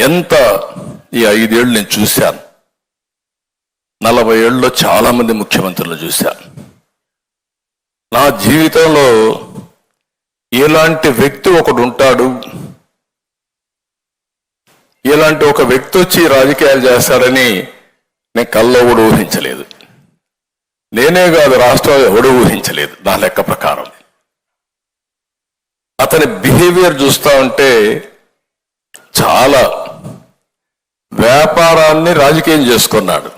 ఎంత ఈ ఐదేళ్ళు నేను చూశాను. నలభై ఏళ్ళలో చాలా మంది ముఖ్యమంత్రులు చూశాను. నా జీవితంలో ఇలాంటి వ్యక్తి ఒకడు ఉంటాడు. ఇలాంటి ఒక వ్యక్తి వచ్చి రాజకీయాలు చేస్తాడని నేను కల్లో కూడా ఊహించలేదు. నేనే కాదు రాష్ట్రం ఎవడు ఊహించలేదు నా లెక్క ప్రకారం. అతని బిహేవియర్ చూస్తా ఉంటే చాలా వ్యాపారాన్ని రాజకీయం చేసుకున్నాడు.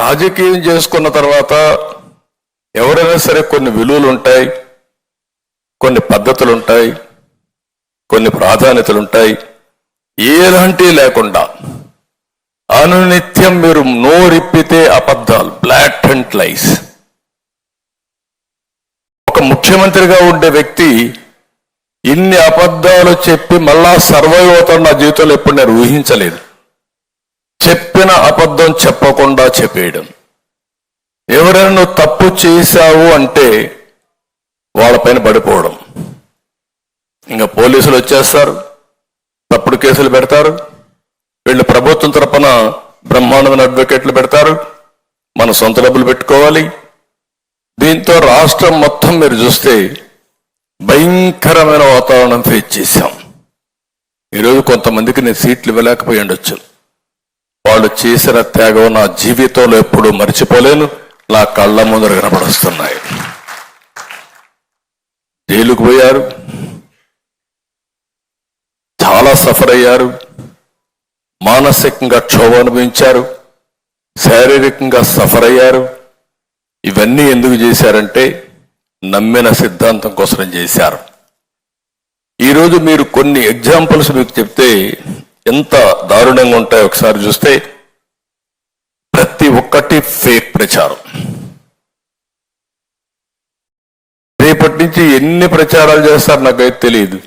రాజకీయం చేసుకున్న తర్వాత ఎవరైనా సరే కొన్ని విలువలు ఉంటాయి కొన్ని పద్ధతులు ఉంటాయి కొన్ని ప్రాధాన్యతలు ఉంటాయి ఏలాంటి లేకుండా అనునిత్యం మీరు నోరిప్పితే అబద్ధాలు బ్లాక్ అండ్ లైస్. ఒక ముఖ్యమంత్రిగా ఉండే వ్యక్తి ఇన్ని అబద్ధాలు చెప్పి మళ్ళా సర్వైవ్ అవుతాడు నా జీవితంలో ఎప్పుడు నేను ఊహించలేదు. చెప్పిన అబద్ధం చెప్పకుండా చెప్పేయడం. ఎవరైనా నువ్వు తప్పు చేశావు అంటే వాళ్ళపైన పడిపోవడం. ఇంకా పోలీసులు వచ్చేస్తారు తప్పుడు కేసులు పెడతారు వీళ్ళు ప్రభుత్వం తరపున బ్రహ్మాండమైన అడ్వకేట్లు పెడతారు మన సొంత డబ్బులు పెట్టుకోవాలి. దీంతో రాష్ట్రం మొత్తం మీరు చూస్తే భయంకరమైన వాతావరణం ఫేస్ చేశాం. ఈరోజు కొంతమందికి నేను సీట్లు ఇవ్వలేకపోయి ఉండొచ్చు. వాళ్ళు చేసిన త్యాగం నా జీవితంలో ఎప్పుడూ మర్చిపోలేను. నా కళ్ళ ముందర కనపడొస్తున్నాయి జైలుకు పోయారు. చాలా సఫర్ అయ్యారు. మానసికంగా క్షోభ అనుభవించారు. శారీరకంగా సఫర్ అయ్యారు. ఇవన్నీ ఎందుకు చేశారంటే నమ్మిన సిద్ధాంతం కోసం చేశారు. ఈరోజు మీరు కొన్ని ఎగ్జాంపుల్స్ మీకు చెప్తే ఎంత దారుణంగా ఉంటాయో ఒకసారి చూస్తే ప్రతి ఒక్కటి ఫేక్ ప్రచారం. రేపటి నుంచి ఎన్ని ప్రచారాలు చేస్తారు నాకైతే తెలియదు.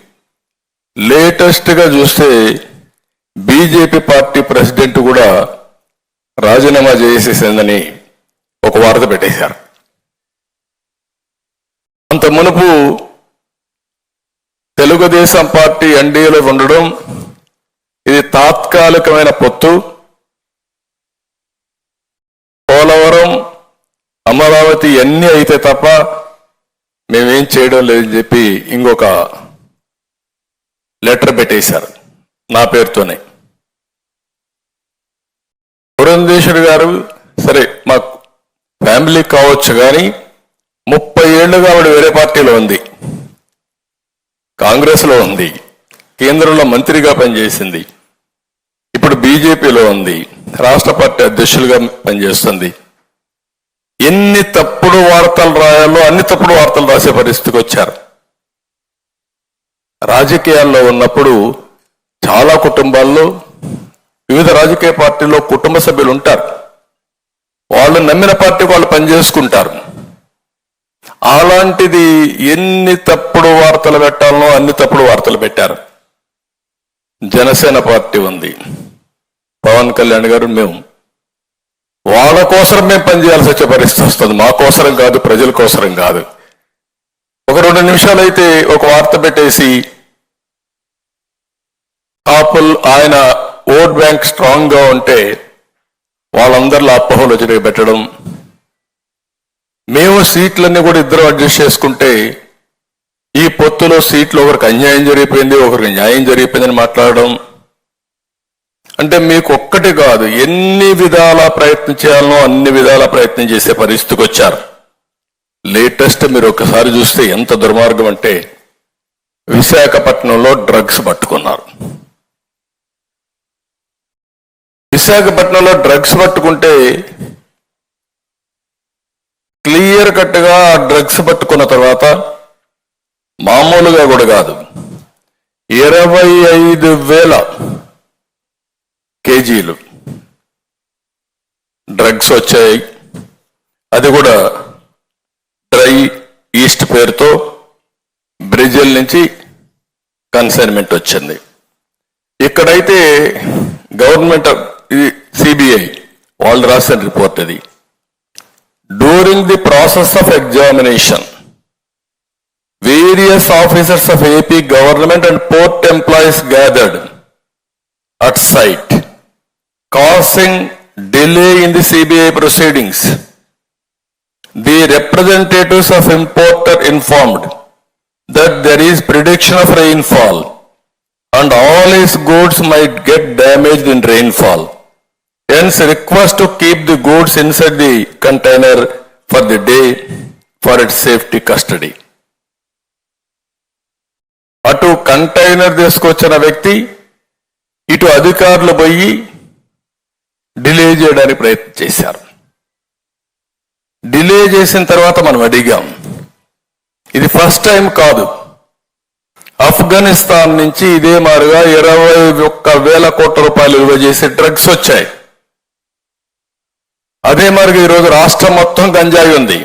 లేటెస్ట్గా చూస్తే బీజేపీ పార్టీ ప్రెసిడెంట్ కూడా రాజీనామా చేసేసిందని ఒక వార్త పెట్టేశారు. అంత మునుపు తెలుగుదేశం పార్టీ ఎన్డీఏలో ఉండడం ఇది తాత్కాలికమైన పొత్తు. పోలవరం అమరావతి ఎన్ని అయితే తప్ప మేమేం చేయడం లేదని చెప్పి ఇంకొక లెటర్ పెట్టేశారు నా పేరుతోనే. పురంధేశ్వరి గారు సరే మా ఫ్యామిలీ కావచ్చు కానీ ముప్పై ఏళ్ళుగా ఆవిడ వేరే పార్టీలో ఉంది. కాంగ్రెస్లో ఉంది. కేంద్రంలో మంత్రిగా పనిచేసింది. ఇప్పుడు బీజేపీలో ఉంది. రాష్ట్ర పార్టీ అధ్యక్షులుగా పనిచేస్తుంది. ఎన్ని తప్పుడు వార్తలు రాయాలో అన్ని తప్పుడు వార్తలు రాసే పరిస్థితికి వచ్చారు. రాజకీయాల్లో ఉన్నప్పుడు చాలా కుటుంబాల్లో వివిధ రాజకీయ పార్టీల్లో కుటుంబ సభ్యులు ఉంటారు. వాళ్ళు నమ్మిన పార్టీ వాళ్ళు పనిచేసుకుంటారు. అలాంటిది ఎన్ని తప్పుడు వార్తలు పెట్టాలనో అన్ని తప్పుడు వార్తలు పెట్టారు. జనసేన పార్టీ ఉంది. పవన్ కళ్యాణ్ గారు మేము. వాళ్ళ కోసం మేము పనిచేయాల్సి వచ్చే పరిస్థితి వస్తుంది. మా కోసరం కాదు ప్రజల కోసరం కాదు. ఒక రెండు నిమిషాలు అయితే ఒక వార్త పెట్టేసి ఆపుల్ ఆయన ఓట్ బ్యాంక్ స్ట్రాంగ్గా ఉంటే వాళ్ళందరిలో అపోహలు వచ్చి పెట్టడం మేము సీట్లన్నీ కూడా ఇద్దరు అడ్జస్ట్ చేసుకుంటే ఈ పొత్తులో సీట్లు ఒకరికి అన్యాయం జరిగిపోయింది ఒకరికి న్యాయం జరిగిపోయిందని మాట్లాడడం. అంటే మీకు ఒక్కటి కాదు ఎన్ని విధాల ప్రయత్నం చేయాలనో అన్ని విధాల ప్రయత్నం చేసే పరిస్థితికి వచ్చారు. లేటెస్ట్ మీరు ఒకసారి చూస్తే ఎంత దుర్మార్గం అంటే విశాఖపట్నంలో డ్రగ్స్ పట్టుకున్నారు. విశాఖపట్నంలో డ్రగ్స్ పట్టుకుంటే క్లియర్ కట్గా డ్రగ్స్ పట్టుకున్న తర్వాత మామూలుగా కూడా కాదు. ఇరవై ఐదు వేల కేజీలు డ్రగ్స్ వచ్చాయి. అది కూడా డ్రై ఈస్ట్ పేరుతో బ్రెజిల్ నుంచి కన్సైన్మెంట్ వచ్చింది. ఇక్కడైతే గవర్నమెంట్ సిబిఐ వాళ్ళు రాసిన రిపోర్ట్ ఇది during the process of examination, various officers of AP government and port employees gathered at site, causing delay in the CBI proceedings. The representatives of importer informed that there is prediction of rainfall and all his goods might get damaged in rainfall. Hence, request to keep the goods inside the container for the day for it safety custody అటు container తీసుకొచ్చిన వ్యక్తి ఇటు అధికారులు పోయి delay చేయడానికి ప్రయత్నం చేశారు. Delay చేసిన తర్వాత మనం అడిగాం ఇది ఫస్ట్ టైం కాదు. ఆఫ్ఘనిస్తాన్ నుంచి ఇదే మారుగా ఇరవై ఒక్క వేల కోట్ల రూపాయలు విలువ చేసే డ్రగ్స్ వచ్చాయి. అదే మరి ఈరోజు రాష్ట్రం మొత్తం గంజాయి ఉంది.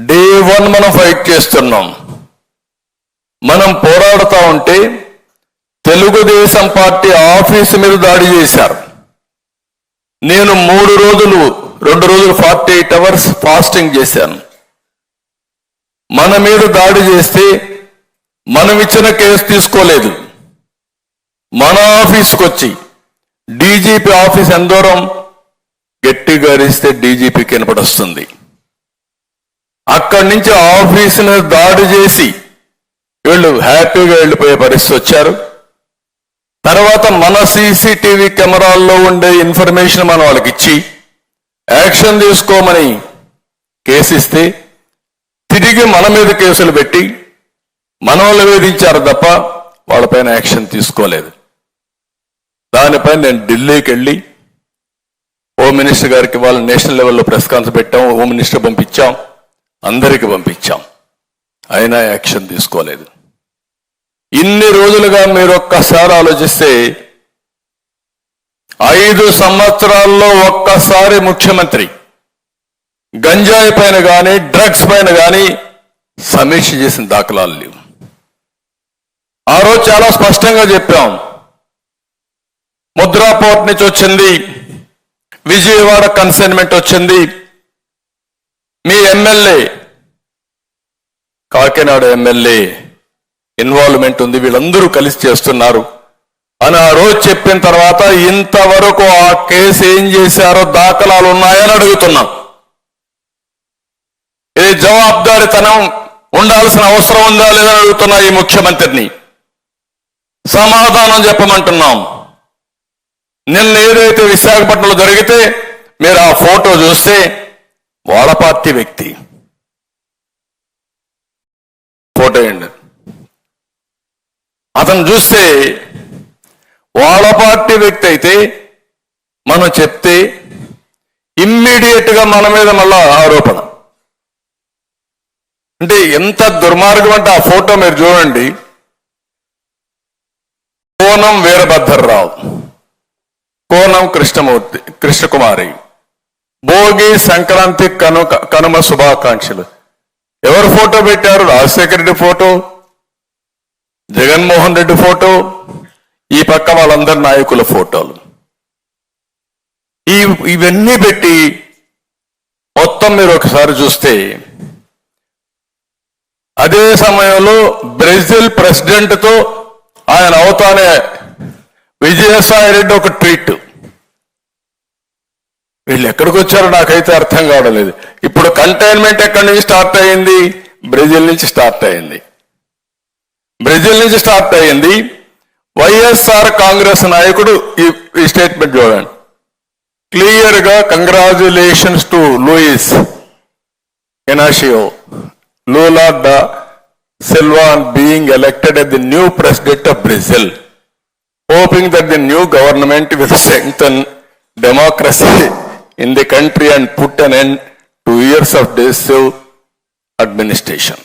డే వన్ మనం ఫైట్ చేస్తున్నాం. మనం పోరాడుతూ ఉంటే తెలుగుదేశం పార్టీ ఆఫీసు మీద దాడి చేశారు. నేను మూడు రోజులు రెండు రోజులు ఫార్టీ ఎయిట్ అవర్స్ ఫాస్టింగ్ చేశాను. మన మీద దాడి చేస్తే మనం ఇచ్చిన కేసు తీసుకోలేదు. మన ఆఫీస్కి వచ్చి డీజీపీ ఆఫీస్ ఎంత దూరం గట్టిగా అరిస్తే డీజీపీ కనపడొస్తుంది. అక్కడి నుంచి ఆఫీసును దాడి చేసి వీళ్ళు హ్యాపీగా వెళ్ళిపోయే పరిస్థితి వచ్చారు. తర్వాత మన సీసీటీవీ కెమెరాల్లో ఉండే ఇన్ఫర్మేషన్ మనం వాళ్ళకి ఇచ్చి యాక్షన్ తీసుకోమని కేసు ఇస్తే తిరిగి మన మీద కేసులు పెట్టి మన వేధించారు తప్ప వాళ్ళపైన యాక్షన్ తీసుకోలేదు. దానిపై నేను ఢిల్లీకి వెళ్ళి హోమ్ మినిస్టర్ గారికి వాళ్ళు నేషనల్ లెవెల్లో ప్రెస్ కాన్ఫరెన్స్ పెట్టాం హోమ్ మినిస్టర్ పంపించాం అందరికి పంపించాం. అయినా యాక్షన్ తీసుకోలేదు. ఇన్ని రోజులుగా మీరు ఒక్కసారి ఆలోచిస్తే ఐదు సంవత్సరాల్లో ఒక్కసారి ముఖ్యమంత్రి గంజాయి పైన కానీ డ్రగ్స్ పైన కానీ సమీక్ష చేసిన దాఖలాలు లేవు. ఆ రోజు చాలా స్పష్టంగా చెప్పాం. ముద్రా పోర్ట్ నుంచి వచ్చింది విజయవాడ కన్సైన్మెంట్ వచ్చింది. మీ ఎమ్మెల్యే కాకినాడ ఎమ్మెల్యే ఇన్వాల్వ్మెంట్ ఉంది వీళ్ళందరూ కలిసి చేస్తున్నారు. అని ఆ రోజు చెప్పిన తర్వాత ఇంతవరకు ఆ కేసు ఏం చేశారో దాఖలాలు ఉన్నాయని అడుగుతున్నాం. ఇది జవాబుదారితనం ఉండాల్సిన అవసరం ఉందా లేదని అడుగుతున్నా ఈ ముఖ్యమంత్రిని. సమాధానం చెప్పమంటున్నాం. నిన్న ఏదైతే విశాఖపట్నంలో జరిగితే మీరు ఆ ఫోటో చూస్తే వాళ్ళ వ్యక్తి. ఫోటో ఏంటి? అతను చూస్తే వాళ్ళ వ్యక్తి అయితే మనం చెప్తే ఇమ్మీడియట్గా మన మీద మళ్ళా ఆరోపణ. అంటే ఎంత దుర్మార్గం అంటే ఆ ఫోటో మీరు చూడండి. కోనం వీరభద్రరావు. కోనం కృష్ణమూర్తి కృష్ణకుమారి. భోగి సంక్రాంతి కను కనుమ శుభాకాంక్షలు. ఎవరు ఫోటో పెట్టారు? రాజశేఖర రెడ్డి ఫోటో జగన్మోహన్ రెడ్డి ఫోటో ఈ పక్క వాళ్ళందరి నాయకుల ఫోటోలు. ఈ ఇవన్నీ పెట్టి మొత్తం మీరు ఒకసారి చూస్తే అదే సమయంలో బ్రెజిల్ ప్రెసిడెంట్తో ఆయన అవుతానే విజయసాయి రెడ్డి ఒక ట్వీట్. వీళ్ళు ఎక్కడికి వచ్చారో నాకైతే అర్థం కావడం లేదు ఇప్పుడు కంటైన్మెంట్ ఎక్కడి నుంచి స్టార్ట్ అయింది? బ్రెజిల్ నుంచి స్టార్ట్ అయింది. బ్రెజిల్ నుంచి స్టార్ట్ అయింది. వైఎస్ఆర్ కాంగ్రెస్ నాయకుడు ఈ స్టేట్మెంట్ చూడండి. క్లియర్గా congratulations to Luiz Inacio Lula da Silva being elected at the new president of Brazil hoping that the new government will strengthen democracy in the country and put an end to years of decisive administration.